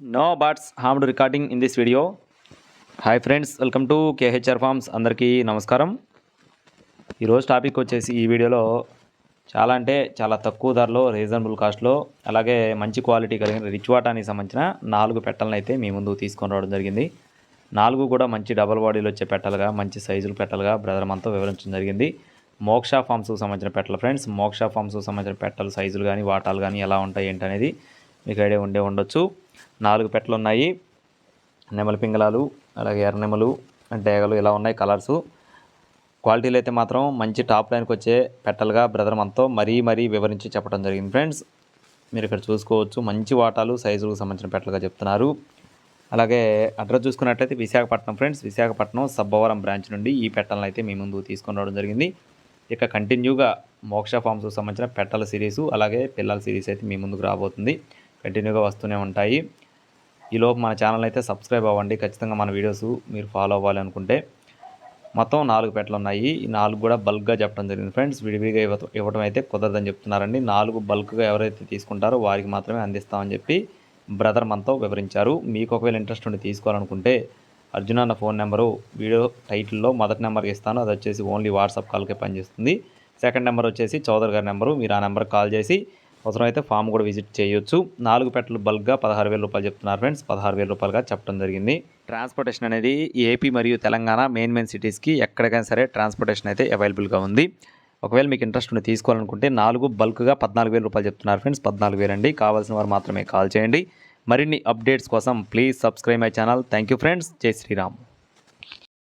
No birds harmed recording in this video hi friends welcome to KHR farms అందరికీ నమస్కారం. ఈరోజు topic వచ్చేసి ఈ వీడియోలో చాలా అంటే చాలా తక్కువ ధరలో రీజనబుల్ కాస్ట్లో అలాగే మంచి క్వాలిటీ కలిగిన రిచ్ వాటానికి సంబంధించిన నాలుగు పెట్టలను అయితే మీ ముందు తీసుకొని రావడం జరిగింది. నాలుగు కూడా మంచి డబల్ బాడీలు వచ్చే పెట్టలుగా మంచి సైజులు పెట్టలుగా బ్రదర్ మనతో వివరించడం జరిగింది. మోక్ష ఫార్మ్స్కి సంబంధించిన పెట్టలు ఫ్రెండ్స్ మోక్ష ఫార్మ్స్కి సంబంధించిన పెట్టలు సైజులు కానీ వాటాలు కానీ ఎలా ఉంటాయి ఏంటనేది మీకు ఐడియా ఉండే ఉండొచ్చు. నాలుగు పెట్టలు ఉన్నాయి నెమలి పింగళాలు అలాగే ఎర్రనెమలు డేగలు ఇలా ఉన్నాయి కలర్సు. క్వాలిటీలు అయితే మాత్రం మంచి టాప్ లైన్కి వచ్చే పెట్టలుగా బ్రదర్ మనతో మరీ మరీ వివరించి చెప్పడం జరిగింది ఫ్రెండ్స్. మీరు ఇక్కడ చూసుకోవచ్చు మంచి వాటాలు సైజులకు సంబంధించిన పెట్టలుగా చెప్తున్నారు. అలాగే అడ్రస్ చూసుకున్నట్లయితే విశాఖపట్నం ఫ్రెండ్స్. విశాఖపట్నం సబ్బవరం బ్రాంచ్ నుండి ఈ పెట్టలను అయితే మీ ముందు తీసుకొని రావడం జరిగింది. ఇక కంటిన్యూగా మోక్ష ఫార్మ్స్కి సంబంధించిన పెట్టల సిరీసు అలాగే పిల్లల సిరీస్ అయితే మీ ముందుకు రాబోతుంది. కంటిన్యూగా వస్తూనే ఉంటాయి. ఈలోపు మన ఛానల్ అయితే సబ్స్క్రైబ్ అవ్వండి. ఖచ్చితంగా మన వీడియోస్ మీరు ఫాలో అవ్వాలి అనుకుంటే. మొత్తం నాలుగు పెట్టలు ఉన్నాయి. ఈ నాలుగు కూడా బల్క్గా చెప్పడం జరిగింది ఫ్రెండ్స్. విడివిడిగా ఇవ్వ అయితే కుదరదని చెప్తున్నారండి. నాలుగు బల్క్గా ఎవరైతే తీసుకుంటారో వారికి మాత్రమే అందిస్తామని చెప్పి బ్రదర్ మనతో వివరించారు. మీకు ఒకవేళ ఇంట్రెస్ట్ ఉండి తీసుకోవాలనుకుంటే అర్జున్ అన్న ఫోన్ నెంబరు వీడియో టైటిల్లో మొదటి నెంబర్కి ఇస్తాను. అది వచ్చేసి ఓన్లీ వాట్సాప్ కాల్కే పనిచేస్తుంది. సెకండ్ నెంబర్ వచ్చేసి చౌదరి గారి నెంబరు. మీరు ఆ నెంబర్కి కాల్ చేసి అవసరమైతే ఫామ్ కూడా విజిట్ చేయొచ్చు. నాలుగు పెట్టలు బల్క్గా పదహారు వేల రూపాయలు చెప్తున్నారు ఫ్రెండ్స్. పదహారు వేల రూపాయలుగా చెప్పడం జరిగింది. ట్రాన్స్పోర్టేషన్ అనేది ఏపీ మరియు తెలంగాణ మెయిన్ మెయిన్ సిటీస్కి ఎక్కడికైనా సరే ట్రాన్స్పోర్టేషన్ అయితే అవైలబుల్గా ఉంది. ఒకవేళ మీకు ఇంట్రెస్ట్ ఉండి తీసుకోవాలనుకుంటే నాలుగు బల్క్గా పద్నాలుగు వేల రూపాయలు చెప్తున్నారు ఫ్రెండ్స్. పద్నాలుగు వేలు అండి. కావాల్సిన వారు మాత్రమే కాల్ చేయండి. మరిన్ని అప్డేట్స్ కోసం please subscribe my channel. Thank you friends. Jai Shriram.